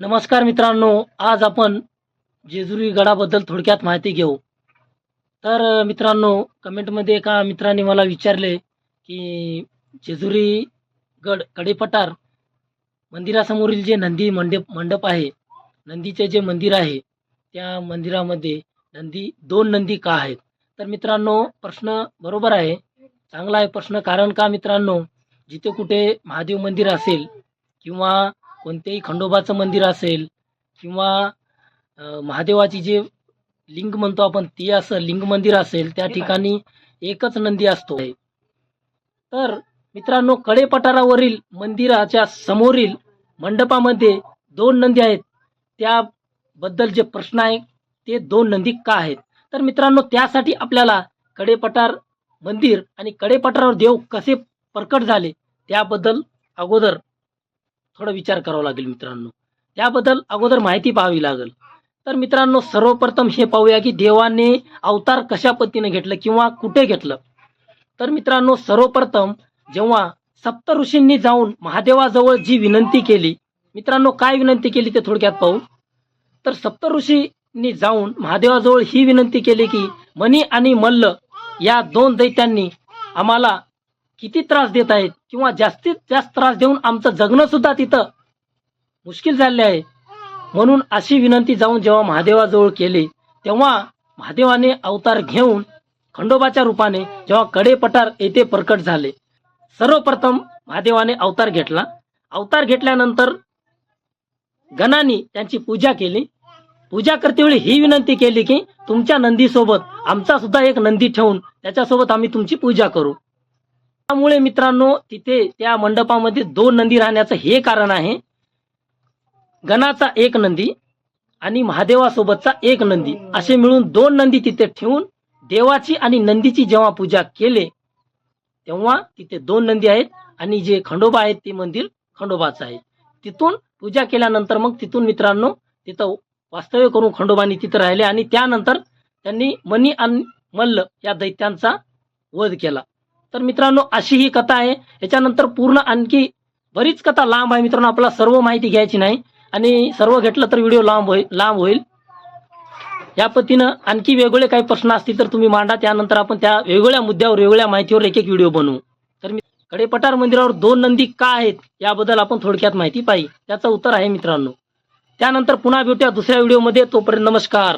नमस्कार मित्रांनो आज आपण जेजुरी गडाबद्दल थोडक्यात माहिती घेऊ. तर मित्रांनो कमेंटमध्ये एका मित्राने मला विचारले की जेजुरी गड कडेपठार मंदिरासमोरील जे नंदी मंडप मंडप आहे नंदीचे जे मंदिर आहे त्या मंदिरामध्ये नंदी दोन नंदी का आहेत? तर मित्रांनो प्रश्न बरोबर आहे. चांगला आहे प्रश्न कारण का मित्रांनो जिथे कुठे महादेव मंदिर असेल किंवा कोणतेही खंडोबाचं मंदिर असेल किंवा महादेवाची जे लिंग म्हणतो आपण ती असं लिंग मंदिर असेल त्या ठिकाणी एकच नंदी असतो. तर मित्रांनो कडे पठारावरील मंदिराच्या समोरील मंडपामध्ये दोन नंदी आहेत. त्याबद्दल जे प्रश्न आहे ते दोन नंदी का आहेत? तर मित्रांनो त्यासाठी आपल्याला कडेपठार मंदिर आणि कडेपठारावर देव कसे प्रकट झाले त्याबद्दल अगोदर थोडा विचार करावा लागेल मित्रांनो. त्याबद्दल अगोदर माहिती पाहावी लागेल. तर मित्रांनो सर्वप्रथम हे पाहूया की देवाने अवतार कशा पद्धतीने घेतलं किंवा कुठे घेतलं? तर मित्रांनो सर्वप्रथम जेव्हा सप्त ऋषींनी जाऊन महादेवाजवळ जी विनंती केली मित्रांनो काय विनंती केली ते थोडक्यात पाहू. तर सप्त ऋषींनी जाऊन महादेवाजवळ ही विनंती केली की मणी आणि मल्ल या दोन दैत्यांनी आम्हाला किती त्रास देत आहेत किंवा जास्तीत जास्त त्रास देऊन आमचं जगणं सुद्धा तिथं मुश्किल झाले आहे. म्हणून अशी विनंती जाऊन जेव्हा महादेवाजवळ केली तेव्हा महादेवाने अवतार घेऊन खंडोबाच्या रूपाने जेव्हा कडे पठार येथे प्रकट झाले सर्वप्रथम महादेवाने अवतार घेतला. अवतार घेतल्यानंतर गणांनी त्यांची पूजा केली. पूजा करतेवेळी ही विनंती केली की तुमच्या नंदीसोबत आमचा सुद्धा एक नंदी ठेवून त्याच्यासोबत आम्ही तुमची पूजा करू. त्यामुळे मित्रांनो तिथे त्या मंडपामध्ये दोन नंदी राहण्याचं हे कारण आहे. गणाचा एक नंदी आणि महादेवासोबतचा एक नंदी. असे मिळून दोन नंदी तिथे ठेवून देवाची आणि नंदीची जेव्हा पूजा केले तेव्हा तिथे दोन नंदी आहेत आणि जे खंडोबा आहेत ते मंदिर खंडोबाचं आहे. तिथून पूजा केल्यानंतर मग तिथून मित्रांनो तिथं वास्तव्य करून खंडोबानी तिथं राहिले आणि त्यानंतर त्यांनी मनी आणि मल्ल या दैत्यांचा वध केला. तर मित्रांनो अशी ही कथा आहे. याच्यानंतर पूर्ण आणखी बरीच कथा लांब आहे मित्रांनो. आपल्याला सर्व माहिती घ्यायची नाही. आणि सर्व घेतलं तर व्हिडिओ लांब होईल लांब होईल. या पद्धतीनं आणखी वेगवेगळे काही प्रश्न असतील तर तुम्ही मांडा. त्यानंतर आपण त्या वेगवेगळ्या मुद्द्यावर वेगवेगळ्या माहितीवर एक एक व्हिडिओ बनवू. तर मी कडेपठार मंदिरावर दोन नंदी का आहेत याबद्दल आपण थोडक्यात माहिती पाहिजे त्याचं उत्तर आहे मित्रांनो. त्यानंतर पुन्हा भेटूया दुसऱ्या व्हिडिओमध्ये. तोपर्यंत नमस्कार.